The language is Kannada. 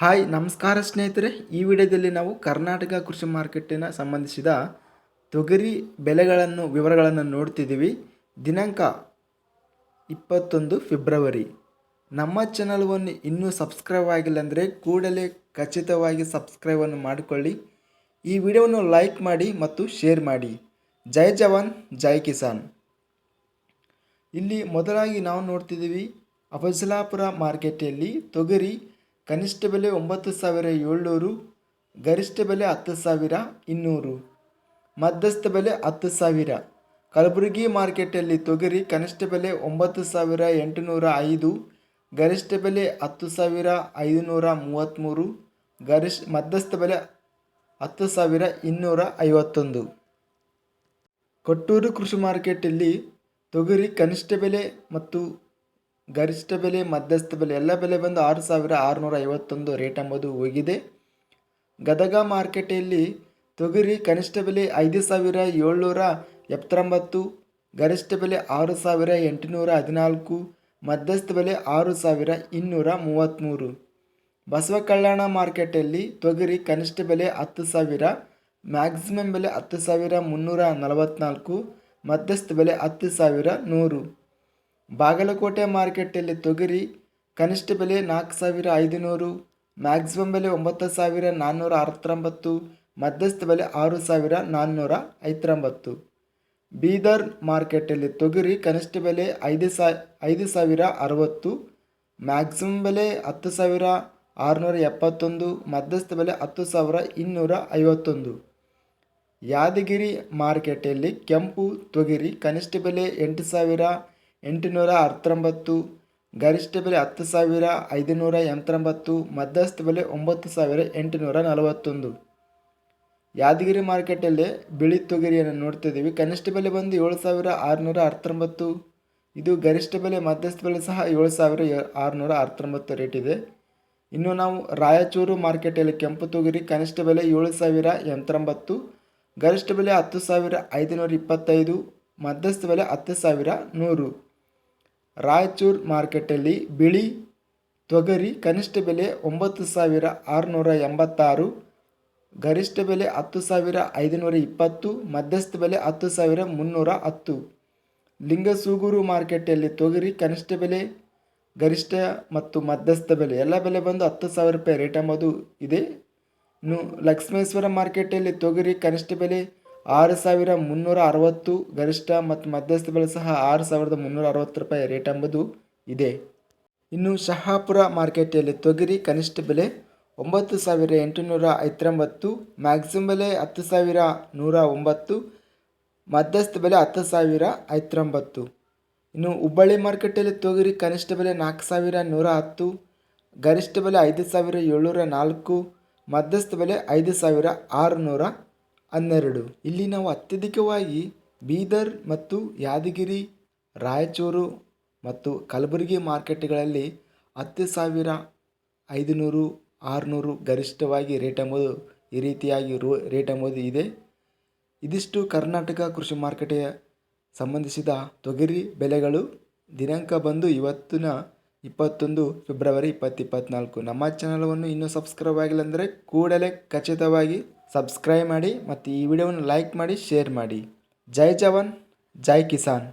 ಹಾಯ್, ನಮಸ್ಕಾರ ಸ್ನೇಹಿತರೆ. ಈ ವಿಡಿಯೋದಲ್ಲಿ ನಾವು ಕರ್ನಾಟಕ ಕೃಷಿ ಮಾರ್ಕೆಟಿನ ಸಂಬಂಧಿಸಿದ ತೊಗರಿ ಬೆಲೆಗಳನ್ನು ವಿವರಗಳನ್ನು ನೋಡ್ತಿದ್ದೀವಿ. ದಿನಾಂಕ ಇಪ್ಪತ್ತೊಂದು ಫೆಬ್ರವರಿ. ನಮ್ಮ ಚಾನಲ್ವನ್ನು ಇನ್ನೂ ಸಬ್ಸ್ಕ್ರೈಬ್ ಆಗಿಲ್ಲ ಅಂದರೆ ಕೂಡಲೇ ಖಚಿತವಾಗಿ ಸಬ್ಸ್ಕ್ರೈಬನ್ನು ಮಾಡಿಕೊಳ್ಳಿ. ಈ ವಿಡಿಯೋವನ್ನು ಲೈಕ್ ಮಾಡಿ ಮತ್ತು ಶೇರ್ ಮಾಡಿ. ಜೈ ಜವಾನ್, ಜೈ ಕಿಸಾನ್. ಇಲ್ಲಿ ಮೊದಲಾಗಿ ನಾವು ನೋಡ್ತಿದ್ದೀವಿ, ಅಫಜಲಾಪುರ ಮಾರ್ಕೆಟಲ್ಲಿ ತೊಗರಿ ಕನಿಷ್ಠ ಬೆಲೆ ಒಂಬತ್ತು ಸಾವಿರ ಏಳ್ನೂರು, ಗರಿಷ್ಠ ಬೆಲೆ ಹತ್ತು ಸಾವಿರ ಇನ್ನೂರು, ಮಧ್ಯಸ್ಥ ಬೆಲೆ ಹತ್ತು ಸಾವಿರ. ಕಲಬುರಗಿ ಮಾರ್ಕೆಟಲ್ಲಿ ತೊಗರಿ ಕನಿಷ್ಠ ಬೆಲೆ ಒಂಬತ್ತು ಸಾವಿರ ಎಂಟುನೂರ ಐದು, ಗರಿಷ್ಠ ಬೆಲೆ ಹತ್ತು ಸಾವಿರ ಐದುನೂರ ಮೂವತ್ತ್ಮೂರು, ಗರಿಷ್ಠ ಮಧ್ಯಸ್ಥ ಬೆಲೆ ಹತ್ತು ಸಾವಿರ ಇನ್ನೂರ ಐವತ್ತೊಂದು. ಕೊಟ್ಟೂರು ಕೃಷಿ ಮಾರ್ಕೆಟಲ್ಲಿ ತೊಗರಿ ಕನಿಷ್ಠ ಬೆಲೆ ಮತ್ತು ಗರಿಷ್ಠ ಬೆಲೆ, ಮಧ್ಯಸ್ಥ ಬೆಲೆ, ಎಲ್ಲ ಬೆಲೆ ಬಂದು ಆರು ಸಾವಿರ ಆರುನೂರ ಐವತ್ತೊಂದು ರೇಟ್ ಎಂಬುದು ಹೋಗಿದೆ. ಗದಗ ಮಾರ್ಕೆಟಲ್ಲಿ ತೊಗರಿ ಕನಿಷ್ಠ ಬೆಲೆ ಐದು ಸಾವಿರ ಏಳ್ನೂರ ಎಪ್ಪತ್ತೊಂಬತ್ತು, ಗರಿಷ್ಠ ಬೆಲೆ ಆರು ಸಾವಿರ ಎಂಟುನೂರ ಹದಿನಾಲ್ಕು, ಮಧ್ಯಸ್ಥ ಬೆಲೆ ಆರು ಸಾವಿರ ಇನ್ನೂರ ಮೂವತ್ತ್ಮೂರು. ಬಸವ ಕಲ್ಯಾಣ ಮಾರ್ಕೆಟಲ್ಲಿ ತೊಗರಿ ಕನಿಷ್ಠ ಬೆಲೆ ಹತ್ತು ಸಾವಿರ, ಮ್ಯಾಕ್ಸಿಮಮ್ ಬೆಲೆ ಹತ್ತು ಸಾವಿರ ಮುನ್ನೂರ ನಲವತ್ತ್ನಾಲ್ಕು, ಮಧ್ಯಸ್ಥ ಬೆಲೆ ಹತ್ತು ಸಾವಿರ ನೂರು. ಬಾಗಲಕೋಟೆ ಮಾರ್ಕೆಟಲ್ಲಿ ತೊಗರಿ, ಕನಿಷ್ಠ ಬೆಲೆ ನಾಲ್ಕು ಸಾವಿರ ಐದುನೂರು, ಮ್ಯಾಕ್ಸಿಮಮ್ ಬೆಲೆ ಒಂಬತ್ತು ಸಾವಿರ ನಾನ್ನೂರ ಅರವತ್ತೊಂಬತ್ತು, ಮಧ್ಯಸ್ಥ ಬೆಲೆ ಆರು ಸಾವಿರ ನಾನ್ನೂರ ಐವತ್ತೊಂಬತ್ತು. ಬೀದರ್ ಮಾರ್ಕೆಟಲ್ಲಿ ತೊಗರಿ ಕನಿಷ್ಠ ಬೆಲೆ ಐದು ಸಾ, ಐದು ಸಾವಿರ ಅರವತ್ತು, ಮ್ಯಾಕ್ಸಿಮಮ್ ಬೆಲೆ ಹತ್ತು ಸಾವಿರ ಆರುನೂರ ಎಪ್ಪತ್ತೊಂದು, ಮಧ್ಯಸ್ಥ ಬೆಲೆ ಹತ್ತು ಸಾವಿರ ಇನ್ನೂರ ಐವತ್ತೊಂದು. ಯಾದಗಿರಿ ಮಾರ್ಕೆಟಲ್ಲಿ ಕೆಂಪು ತೊಗರಿ ಕನಿಷ್ಠ ಬೆಲೆ ಎಂಟು ಸಾವಿರ ಎಂಟುನೂರ ಹತ್ತೊಂಬತ್ತು, ಗರಿಷ್ಠ ಬೆಲೆ ಹತ್ತು ಸಾವಿರ ಐದುನೂರ ಎಂಬತ್ತೊಂಬತ್ತು ಮಧ್ಯಸ್ಥ ಬೆಲೆ ಒಂಬತ್ತು ಸಾವಿರ ಎಂಟುನೂರ ನಲವತ್ತೊಂದು. ಯಾದಗಿರಿ ಮಾರ್ಕೆಟಲ್ಲಿ ಬಿಳಿ ತೊಗರಿಯನ್ನು ನೋಡ್ತಿದ್ದೀವಿ ಕನಿಷ್ಠ ಬೆಲೆ ಬಂದು ಏಳು ಸಾವಿರ ಆರುನೂರ ಹತ್ತೊಂಬತ್ತು, ಇದು ಗರಿಷ್ಠ ಬೆಲೆ ಮಧ್ಯಸ್ಥ ಬೆಲೆ ಸಹ ಏಳು ಸಾವಿರ ಆರುನೂರ ಹತ್ತೊಂಬತ್ತು ರೇಟ್ ಇದೆ. ಇನ್ನು ನಾವು ರಾಯಚೂರು ಮಾರ್ಕೆಟಲ್ಲಿ ಕೆಂಪು ತೊಗರಿ ಕನಿಷ್ಠ ಬೆಲೆ ಏಳು ಸಾವಿರ ಎಂಬತ್ತೊಂಬತ್ತು ಗರಿಷ್ಠ ಬೆಲೆ ಹತ್ತು ಸಾವಿರ ಐದುನೂರ ಇಪ್ಪತ್ತೈದು, ಮಧ್ಯಸ್ಥ ಬೆಲೆ ಹತ್ತು ಸಾವಿರ ನೂರು. ರಾಯಚೂರು ಮಾರ್ಕೆಟಲ್ಲಿ ಬಿಳಿ ತೊಗರಿ ಕನಿಷ್ಠ ಬೆಲೆ ಒಂಬತ್ತು ಸಾವಿರ ಆರುನೂರ ಎಂಬತ್ತಾರು, ಗರಿಷ್ಠ ಬೆಲೆ ಹತ್ತು ಸಾವಿರ ಐದುನೂರ ಇಪ್ಪತ್ತು, ಮಧ್ಯಸ್ಥ ಬೆಲೆ ಹತ್ತು ಸಾವಿರ ಮುನ್ನೂರ ಹತ್ತು. ಲಿಂಗಸೂಗೂರು ಮಾರ್ಕೆಟಲ್ಲಿ ತೊಗರಿ ಕನಿಷ್ಠ ಬೆಲೆ, ಗರಿಷ್ಠ ಮತ್ತು ಮಧ್ಯಸ್ಥ ಬೆಲೆ ಎಲ್ಲ ಬೆಲೆ ಬಂದು ಹತ್ತು ಸಾವಿರ ರೂಪಾಯಿ ರೇಟ್ ಎಂಬುದು ಇದೆ. ಇನ್ನು ಲಕ್ಷ್ಮೇಶ್ವರ ಮಾರ್ಕೆಟಲ್ಲಿ ತೊಗರಿ ಕನಿಷ್ಠ ಬೆಲೆ ಆರು ಸಾವಿರ ಮುನ್ನೂರ ಅರವತ್ತು ಗರಿಷ್ಠ ಮತ್ತು ಮಧ್ಯಸ್ಥ ಬೆಲೆ ಸಹ ಆರು ಸಾವಿರದ ಮುನ್ನೂರ ಅರವತ್ತು ರೂಪಾಯಿ ರೇಟ್ ಎಂಬುದು ಇದೆ. ಇನ್ನು ಶಹಾಪುರ ಮಾರ್ಕೆಟಲ್ಲಿ ತೊಗರಿ ಕನಿಷ್ಠ ಬೆಲೆ ಒಂಬತ್ತು ಸಾವಿರ ಎಂಟುನೂರ ಐವತ್ತೊಂಬತ್ತು ಮ್ಯಾಕ್ಸಿಮಮ್ ಬೆಲೆ ಹತ್ತು ಸಾವಿರ ನೂರ ಒಂಬತ್ತು ಮಧ್ಯಸ್ಥ ಬೆಲೆ ಹತ್ತು ಸಾವಿರ ಐತ್ರೊಂಬತ್ತು ಇನ್ನು ಹುಬ್ಬಳ್ಳಿ ಮಾರ್ಕೆಟಲ್ಲಿ ತೊಗರಿ ಕನಿಷ್ಠ ಬೆಲೆ ನಾಲ್ಕು ಸಾವಿರ ನೂರ ಹತ್ತು, ಗರಿಷ್ಠ ಬೆಲೆ ಐದು ಸಾವಿರ ಏಳ್ನೂರ ನಾಲ್ಕು ಮಧ್ಯಸ್ಥ ಬೆಲೆ ಐದು ಸಾವಿರ ಆರುನೂರ ಹನ್ನೆರಡು. ಇಲ್ಲಿ ನಾವು ಅತ್ಯಧಿಕವಾಗಿ ಬೀದರ್ ಮತ್ತು ಯಾದಗಿರಿ, ರಾಯಚೂರು ಮತ್ತು ಕಲಬುರಗಿ ಮಾರ್ಕೆಟ್ಗಳಲ್ಲಿ ಹತ್ತು ಸಾವಿರ ಐದುನೂರು ಆರುನೂರು ಗರಿಷ್ಠವಾಗಿ ರೇಟ್ ಎಂಬುದು ಈ ರೀತಿಯಾಗಿ ರೋ, ರೇಟ್ ಎಂಬುದು ಇದೆ. ಇದಿಷ್ಟು ಕರ್ನಾಟಕ ಕೃಷಿ ಮಾರುಕಟ್ಟೆಯ ಸಂಬಂಧಿಸಿದ ತೊಗರಿ ಬೆಲೆಗಳು ದಿನಾಂಕ ಬಂದು ಇವತ್ತಿನ ಇಪ್ಪತ್ತೊಂದು ಫೆಬ್ರವರಿ ಇಪ್ಪತ್ತು ಇಪ್ಪತ್ತ್ನಾಲ್ಕು ನಮ್ಮ ಚಾನಲನ್ನು ಇನ್ನೂ ಸಬ್ಸ್ಕ್ರೈಬ್ ಆಗಿಲ್ಲ ಅಂದರೆ ಕೂಡಲೇ ಖಚಿತವಾಗಿ ಸಬ್ಸ್ಕ್ರೈಬ್ ಮಾಡಿ ಮತ್ತು ಈ ವಿಡಿಯೋವನ್ನು ಲೈಕ್ ಮಾಡಿ ಶೇರ್ ಮಾಡಿ. ಜೈ ಜವಾನ್ ಜೈ ಕಿಸಾನ್.